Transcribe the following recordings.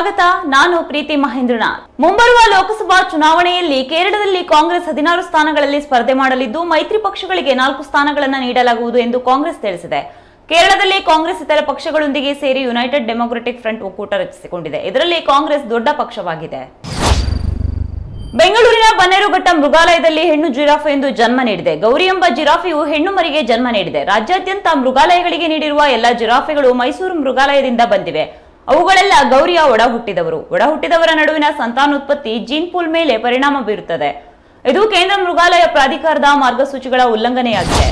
ಸ್ವಾಗತ, ನಾನು ಪ್ರೀತಿ ಮಹೇಂದ್ರನಾಥ್. ಮುಂಬರುವ ಲೋಕಸಭಾ ಚುನಾವಣೆಯಲ್ಲಿ ಕೇರಳದಲ್ಲಿ ಕಾಂಗ್ರೆಸ್ ಹದಿನಾರು ಸ್ಥಾನಗಳಲ್ಲಿ ಸ್ಪರ್ಧೆ ಮಾಡಲಿದ್ದು, ಮೈತ್ರಿ ಪಕ್ಷಗಳಿಗೆ ನಾಲ್ಕು ಸ್ಥಾನಗಳನ್ನು ನೀಡಲಾಗುವುದು ಎಂದು ಕಾಂಗ್ರೆಸ್ ತಿಳಿಸಿದೆ. ಕೇರಳದಲ್ಲಿ ಕಾಂಗ್ರೆಸ್ ಇತರ ಪಕ್ಷಗಳೊಂದಿಗೆ ಸೇರಿ ಯುನೈಟೆಡ್ ಡೆಮೊಕ್ರೆಟಿಕ್ ಫ್ರಂಟ್ ಒಕ್ಕೂಟ ರಚಿಸಿಕೊಂಡಿದೆ. ಇದರಲ್ಲಿ ಕಾಂಗ್ರೆಸ್ ದೊಡ್ಡ ಪಕ್ಷವಾಗಿದೆ. ಬೆಂಗಳೂರಿನ ಬನ್ನೇರುಘಟ್ಟ ಮೃಗಾಲಯದಲ್ಲಿ ಹೆಣ್ಣು ಜಿರಾಫೆ ಎಂದು ಜನ್ಮ ನೀಡಿದೆ. ಗೌರಿ ಎಂಬ ಜಿರಾಫೆಯು ಹೆಣ್ಣು ಮರಿಗೆ ಜನ್ಮ ನೀಡಿದೆ. ರಾಜ್ಯಾದ್ಯಂತ ಮೃಗಾಲಯಗಳಿಗೆ ನೀಡಿರುವ ಎಲ್ಲಾ ಜಿರಾಫೆಗಳು ಮೈಸೂರು ಮೃಗಾಲಯದಿಂದ ಬಂದಿವೆ. ಅವುಗಳೆಲ್ಲ ಗೌರಿಯ ಒಡ ಹುಟ್ಟಿದವರು ಒಡ ಹುಟ್ಟಿದವರ ನಡುವಿನ ಸಂತಾನೋತ್ಪತ್ತಿ ಜೀನ್ ಪೂಲ್ ಮೇಲೆ ಪರಿಣಾಮ ಬೀರುತ್ತದೆ. ಇದು ಕೇಂದ್ರ ಮೃಗಾಲಯ ಪ್ರಾಧಿಕಾರದ ಮಾರ್ಗಸೂಚಿಗಳ ಉಲ್ಲಂಘನೆಯಾಗಿದೆ.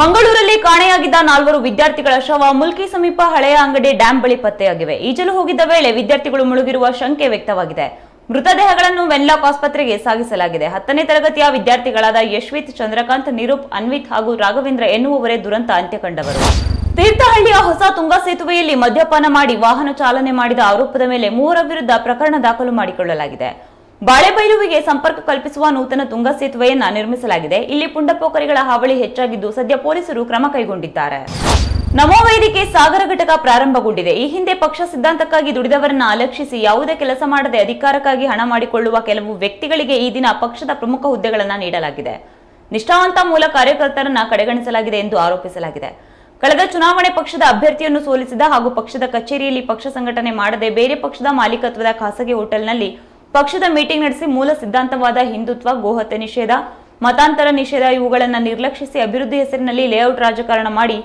ಮಂಗಳೂರಲ್ಲಿ ಕಾಣೆಯಾಗಿದ್ದ ನಾಲ್ವರು ವಿದ್ಯಾರ್ಥಿಗಳ ಶವ ಮುಲ್ಕಿ ಸಮೀಪ ಹಳೆಯ ಅಂಗಡಿ ಡ್ಯಾಂ ಬಳಿ ಪತ್ತೆಯಾಗಿವೆ. ಈಜಲು ಹೋಗಿದ್ದ ವೇಳೆ ವಿದ್ಯಾರ್ಥಿಗಳು ಮುಳುಗಿರುವ ಶಂಕೆ ವ್ಯಕ್ತವಾಗಿದೆ. ಮೃತದೇಹಗಳನ್ನು ವೆನ್ಲಾಕ್ ಆಸ್ಪತ್ರೆಗೆ ಸಾಗಿಸಲಾಗಿದೆ. ಹತ್ತನೇ ತರಗತಿಯ ವಿದ್ಯಾರ್ಥಿಗಳಾದ ಯಶ್ವಿತ್, ಚಂದ್ರಕಾಂತ್, ನಿರೂಪ್, ಅನ್ವಿತ್ ಹಾಗೂ ರಾಘವೇಂದ್ರ ಎನ್ನುವವರೇ ದುರಂತ ಅಂತ್ಯ ಕಂಡವರು ತೀರ್ಥಹಳ್ಳಿಯ ಹೊಸ ತುಂಗಾ ಸೇತುವೆಯಲ್ಲಿ ಮದ್ಯಪಾನ ಮಾಡಿ ವಾಹನ ಚಾಲನೆ ಮಾಡಿದ ಆರೋಪದ ಮೇಲೆ ಮೂವರ ವಿರುದ್ಧ ಪ್ರಕರಣ ದಾಖಲು ಮಾಡಿಕೊಳ್ಳಲಾಗಿದೆ. ಬಾಳೆಬೈಲುವಿಗೆ ಸಂಪರ್ಕ ಕಲ್ಪಿಸುವ ನೂತನ ತುಂಗಾ ಸೇತುವೆಯನ್ನ ನಿರ್ಮಿಸಲಾಗಿದೆ. ಇಲ್ಲಿ ಪುಂಡಪೋಖರಿಗಳ ಹಾವಳಿ ಹೆಚ್ಚಾಗಿದ್ದು ಸದ್ಯ ಪೊಲೀಸರು ಕ್ರಮ ಕೈಗೊಂಡಿದ್ದಾರೆ. ನಮೋ ವೇದಿಕೆ ಸಾಗರ ಘಟಕ ಪ್ರಾರಂಭಗೊಂಡಿದೆ. ಈ ಹಿಂದೆ ಪಕ್ಷ ಸಿದ್ಧಾಂತಕ್ಕಾಗಿ ದುಡಿದವರನ್ನ ಅಲಕ್ಷಿಸಿ ಯಾವುದೇ ಕೆಲಸ ಮಾಡದೆ ಅಧಿಕಾರಕ್ಕಾಗಿ ಹಣ ಮಾಡಿಕೊಳ್ಳುವ ಕೆಲವು ವ್ಯಕ್ತಿಗಳಿಗೆ ಈ ದಿನ ಪಕ್ಷದ ಪ್ರಮುಖ ಹುದ್ದೆಗಳನ್ನು ನೀಡಲಾಗಿದೆ. ನಿಷ್ಠಾವಂತ ಮೂಲ ಕಾರ್ಯಕರ್ತರನ್ನ ಕಡೆಗಣಿಸಲಾಗಿದೆ ಎಂದು ಆರೋಪಿಸಲಾಗಿದೆ. ಕಳೆದ ಚುನಾವಣೆ ಪಕ್ಷದ ಅಭ್ಯರ್ಥಿಯನ್ನು ಸೋಲಿಸಿದ ಹಾಗೂ ಪಕ್ಷದ ಕಚೇರಿಯಲ್ಲಿ ಪಕ್ಷ ಸಂಘಟನೆ ಮಾಡದೆ ಬೇರೆ ಪಕ್ಷದ ಮಾಲೀಕತ್ವದ ಖಾಸಗಿ ಹೋಟೆಲ್ನಲ್ಲಿ ಪಕ್ಷದ ಮೀಟಿಂಗ್ ನಡೆಸಿ ಮೂಲ ಸಿದ್ಧಾಂತವಾದ ಹಿಂದುತ್ವ, ಗೋಹತ್ಯೆ ನಿಷೇಧ, ಮತಾಂತರ ನಿಷೇಧ ಇವುಗಳನ್ನು ನಿರ್ಲಕ್ಷಿಸಿ ಅಭಿವೃದ್ಧಿ ಹೆಸರಿನಲ್ಲಿ ಲೇಔಟ್ ರಾಜಕಾರಣ ಮಾಡಿ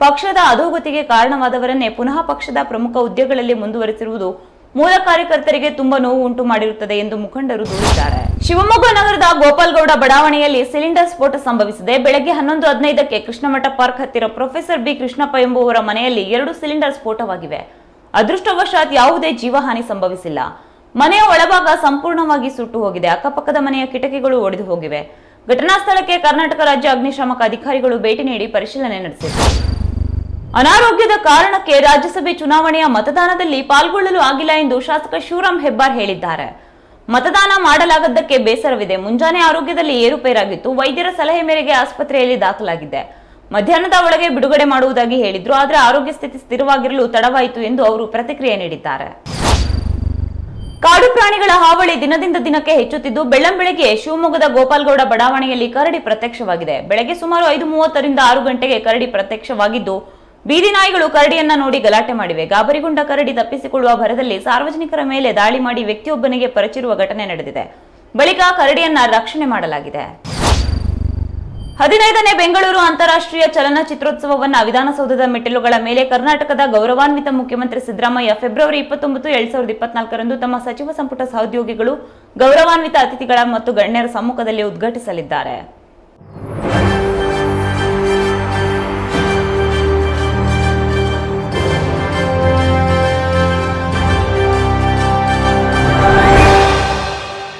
ಪಕ್ಷದ ಅಧೋಗತಿಗೆ ಕಾರಣವಾದವರನ್ನೇ ಪುನಃ ಪಕ್ಷದ ಪ್ರಮುಖ ಹುದ್ದೆಗಳಲ್ಲಿ ಮುಂದುವರೆಸಿರುವುದು ಮೂಲ ಕಾರ್ಯಕರ್ತರಿಗೆ ತುಂಬಾ ನೋವು ಉಂಟು ಮಾಡಿರುತ್ತದೆ ಎಂದು ಮುಖಂಡರು ದೂರಿದ್ದಾರೆ. ಶಿವಮೊಗ್ಗ ನಗರದ ಗೋಪಾಲ್ಗೌಡ ಬಡಾವಣೆಯಲ್ಲಿ ಸಿಲಿಂಡರ್ ಸ್ಫೋಟ ಸಂಭವಿಸಿದೆ. ಬೆಳಗ್ಗೆ ಹನ್ನೊಂದು ಹದಿನೈದಕ್ಕೆ ಕೃಷ್ಣಮಠ ಪಾರ್ಕ್ ಹತ್ತಿರ ಪ್ರೊಫೆಸರ್ ಬಿ ಕೃಷ್ಣಪ್ಪ ಎಂಬುವರ ಮನೆಯಲ್ಲಿ ಎರಡು ಸಿಲಿಂಡರ್ ಸ್ಫೋಟವಾಗಿವೆ. ಅದೃಷ್ಟವಶಾತ್ ಯಾವುದೇ ಜೀವಹಾನಿ ಸಂಭವಿಸಿಲ್ಲ. ಮನೆಯ ಒಳಭಾಗ ಸಂಪೂರ್ಣವಾಗಿ ಸುಟ್ಟು ಹೋಗಿದೆ ಅಕ್ಕಪಕ್ಕದ ಮನೆಯ ಕಿಟಕಿಗಳು ಒಡೆದು ಹೋಗಿವೆ ಘಟನಾ ಸ್ಥಳಕ್ಕೆ ಕರ್ನಾಟಕ ರಾಜ್ಯ ಅಗ್ನಿಶಾಮಕ ಅಧಿಕಾರಿಗಳು ಭೇಟಿ ನೀಡಿ ಪರಿಶೀಲನೆ ನಡೆಸಿದರು. ಅನಾರೋಗ್ಯದ ಕಾರಣಕ್ಕೆ ರಾಜ್ಯಸಭೆ ಚುನಾವಣೆಯ ಮತದಾನದಲ್ಲಿ ಪಾಲ್ಗೊಳ್ಳಲು ಆಗಿಲ್ಲ ಎಂದು ಶಾಸಕ ಶಿವರಾಮ್ ಹೆಬ್ಬಾರ್ ಹೇಳಿದ್ದಾರೆ. ಮತದಾನ ಮಾಡಲಾಗದ್ದಕ್ಕೆ ಬೇಸರವಿದೆ. ಮುಂಜಾನೆ ಆರೋಗ್ಯದಲ್ಲಿ ಏರುಪೇರಾಗಿತ್ತು. ವೈದ್ಯರ ಸಲಹೆ ಮೇರೆಗೆ ಆಸ್ಪತ್ರೆಯಲ್ಲಿ ದಾಖಲಾಗಿದೆ. ಮಧ್ಯಾಹ್ನದ ಒಳಗೆ ಬಿಡುಗಡೆ ಮಾಡುವುದಾಗಿ ಹೇಳಿದ್ರು. ಆದರೆ ಆರೋಗ್ಯ ಸ್ಥಿತಿ ಸ್ಥಿರವಾಗಿರಲು ತಡವಾಯಿತು ಎಂದು ಅವರು ಪ್ರತಿಕ್ರಿಯೆ ನೀಡಿದ್ದಾರೆ. ಕಾಡು ಪ್ರಾಣಿಗಳ ಹಾವಳಿ ದಿನದಿಂದ ದಿನಕ್ಕೆ ಹೆಚ್ಚುತ್ತಿದ್ದು ಬೆಳ್ಳಂಬೆಳಗ್ಗೆ ಶಿವಮೊಗ್ಗದ ಗೋಪಾಲ್ಗೌಡ ಬಡಾವಣೆಯಲ್ಲಿ ಕರಡಿ ಪ್ರತ್ಯಕ್ಷವಾಗಿದೆ. ಬೆಳಗ್ಗೆ ಸುಮಾರು ಐದು ಮೂವತ್ತರಿಂದ ಆರು ಗಂಟೆಗೆ ಕರಡಿ ಪ್ರತ್ಯಕ್ಷವಾಗಿದ್ದು ಬೀದಿ ನಾಯಿಗಳು ಕರಡಿಯನ್ನ ನೋಡಿ ಗಲಾಟೆ ಮಾಡಿವೆ. ಗಾಬರಿಗೊಂಡ ಕರಡಿ ತಪ್ಪಿಸಿಕೊಳ್ಳುವ ಭರದಲ್ಲಿ ಸಾರ್ವಜನಿಕರ ಮೇಲೆ ದಾಳಿ ಮಾಡಿ ವ್ಯಕ್ತಿಯೊಬ್ಬನಿಗೆ ಪರಚಿರುವ ಘಟನೆ ನಡೆದಿದೆ. ಬಳಿಕ ಕರಡಿಯನ್ನ ರಕ್ಷಣೆ ಮಾಡಲಾಗಿದೆ. ಹದಿನೈದನೇ ಬೆಂಗಳೂರು ಅಂತಾರಾಷ್ಟ್ರೀಯ ಚಲನಚಿತ್ರೋತ್ಸವವನ್ನು ವಿಧಾನಸೌಧದ ಮೆಟ್ಟಿಲುಗಳ ಮೇಲೆ ಕರ್ನಾಟಕದ ಗೌರವಾನ್ವಿತ ಮುಖ್ಯಮಂತ್ರಿ ಸಿದ್ದರಾಮಯ್ಯ ಫೆಬ್ರವರಿ ಇಪ್ಪತ್ತೊಂಬತ್ತು, ಎರಡ್ ಸಾವಿರದ ಇಪ್ಪತ್ನಾಲ್ಕರಂದು ತಮ್ಮ ಸಚಿವ ಸಂಪುಟ ಸಹೋದ್ಯೋಗಿಗಳು ಗೌರವಾನ್ವಿತ ಅತಿಥಿಗಳ ಮತ್ತು ಗಣ್ಯರ ಸಮ್ಮುಖದಲ್ಲಿ ಉದ್ಘಾಟಿಸಲಿದ್ದಾರೆ.